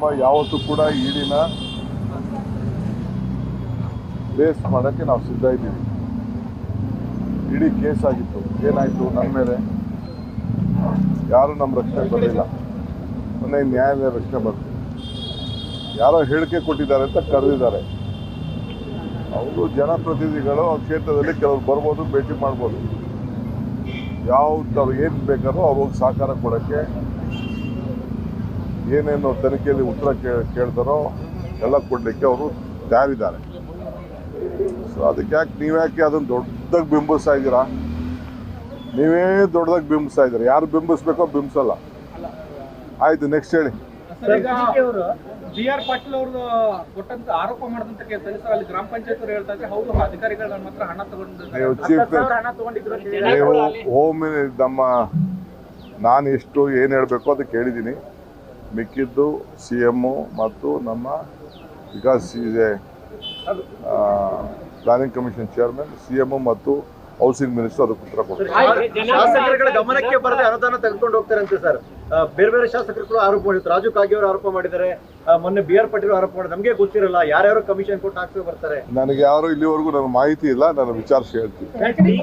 ನಮ್ಮ ಯಾವತ್ತೂ ಕೂಡ ಈಡಿನ ಬೇಸ್ ಮಾಡೋಕ್ಕೆ ನಾವು ಸಿದ್ಧ ಇದ್ದೀವಿ. ಇಡೀ ಕೇಸ್ ಆಗಿತ್ತು. ಏನಾಯಿತು? ನನ್ನ ಮೇಲೆ ಯಾರು ನಮ್ಮ ರಕ್ಷಣೆ ಬರಲಿಲ್ಲ ಮೊನ್ನೆ ನ್ಯಾಯಾಲಯ ರಕ್ಷಣೆ ಬರ್ತೀವಿ ಯಾರೋ ಹೇಳಿಕೆ ಕೊಟ್ಟಿದ್ದಾರೆ ಅಂತ ಕರೆದಿದ್ದಾರೆ. ಅವರು ಜನಪ್ರತಿನಿಧಿಗಳು ಆ ಕ್ಷೇತ್ರದಲ್ಲಿ ಕೆಲವರು ಬರ್ಬೋದು, ಭೇಟಿ ಮಾಡ್ಬೋದು. ಯಾವ್ದು ಅವ್ರು ಏನು ಬೇಕಾದ್ರೂ ಅವ್ರಿಗೆ ಸಹಕಾರ ಕೊಡೋಕ್ಕೆ ಏನೇನು ತನಿಖೆಯಲ್ಲಿ ಉತ್ತರ ಕೇಳ್ತಾರೋ ಎಲ್ಲ ಕೊಡಲಿಕ್ಕೆ ಅವರು ತಯಾರಿದ್ದಾರೆ. ಸೊ ಅದಕ್ಕೆ ಯಾಕೆ ನೀವ್ಯಾಕೆ ಅದನ್ನು ದೊಡ್ಡದಾಗಿ ಬಿಂಬಿಸ್ತಾ ಇದ್ದೀರಾ? ನೀವೇ ದೊಡ್ಡದಾಗಿ ಬಿಂಬಿಸ್ತಾ ಇದ್ದೀರಾ? ಯಾರು ಬಿಂಬಿಸ್ಬೇಕೋ ಬಿಂಬಿಸಲ್ಲ. ಆಯ್ತು ನೆಕ್ಸ್ಟ್ ಹೇಳಿ. ಬಿ ಆರ್ ಪಾಟೀಲ್ ಅವರು ಕೊಟ್ಟಂತ ಆರೋಪ ಮಾಡಿದಂತ ಕೇಳ್ತಾರೆ ಅಲ್ಲಿ ಗ್ರಾಮ ಪಂಚಾಯತ್ ಅವರು ಹೇಳ್ತಾ ಇದ್ರೆ ಹೌದು ಅಧಿಕಾರಿಗಳು ನನ್ನ ಹತ್ರ ಹಣ ತಗೊಂಡು ನೀವು ಚೀಫ್ ಹಣ ತಗೊಂಡಿದ್ರು ಅಂತ ಹೋಮ್ ನಮ್ಮ ನಾನು ಎಷ್ಟು ಏನು ಹೇಳಬೇಕು ಅದಕ್ಕೆ ಹೇಳಿದ್ದೀನಿ ಮಿಕ್ಕಿದ್ದು ಸಿ ಎಮ್ಮು ಮತ್ತು ನಮ್ಮ ಬಿಕಾಸ್ ಇದೆ. Planning commission chairman C M ಮತ್ತು ಹೌಸಿಂಗ್ ಮಿನಿಸ್ಟರ್ ಅದಕ್ಕೆ ಉತ್ತರ ಕೊಡ್ತಾರೆ. ಶಾಸಕರುಗಳ ಗಮನಕ್ಕೆ ಬರದೆ ಅನುದಾನ ತೆಗೆದುಕೊಂಡು ಹೋಗ್ತಾರಂತೆ ಸರ್. ಬೇರೆ ಬೇರೆ ಶಾಸಕರು ಕೂಡ ಆರೋಪ ಮಾಡಿದ್ರು. ರಾಜು ಕಾಗೆ ಅವರು ಆರೋಪ ಮಾಡಿದ್ದಾರೆ. ಆ, ಮೊನ್ನೆ ಬಿ ಆರ್ ಪಾಟೀಲ್ ಆರೋಪ ಮಾಡಿದ್ರು. ನಮಗೆ ಗೊತ್ತಿರಲ್ಲ ಯಾರ್ಯಾರು ಕಮಿಷನ್ ಕೊಟ್ಟು ಹಾಕ್ತಾ ಬರ್ತಾರೆ. ನನಗೆ ಯಾರು ಇಲ್ಲಿವರೆಗೂ ನನ್ನ ಮಾಹಿತಿ ಇಲ್ಲ ನಾನು ವಿಚಾರಿಸಿ ಹೇಳ್ತೀನಿ.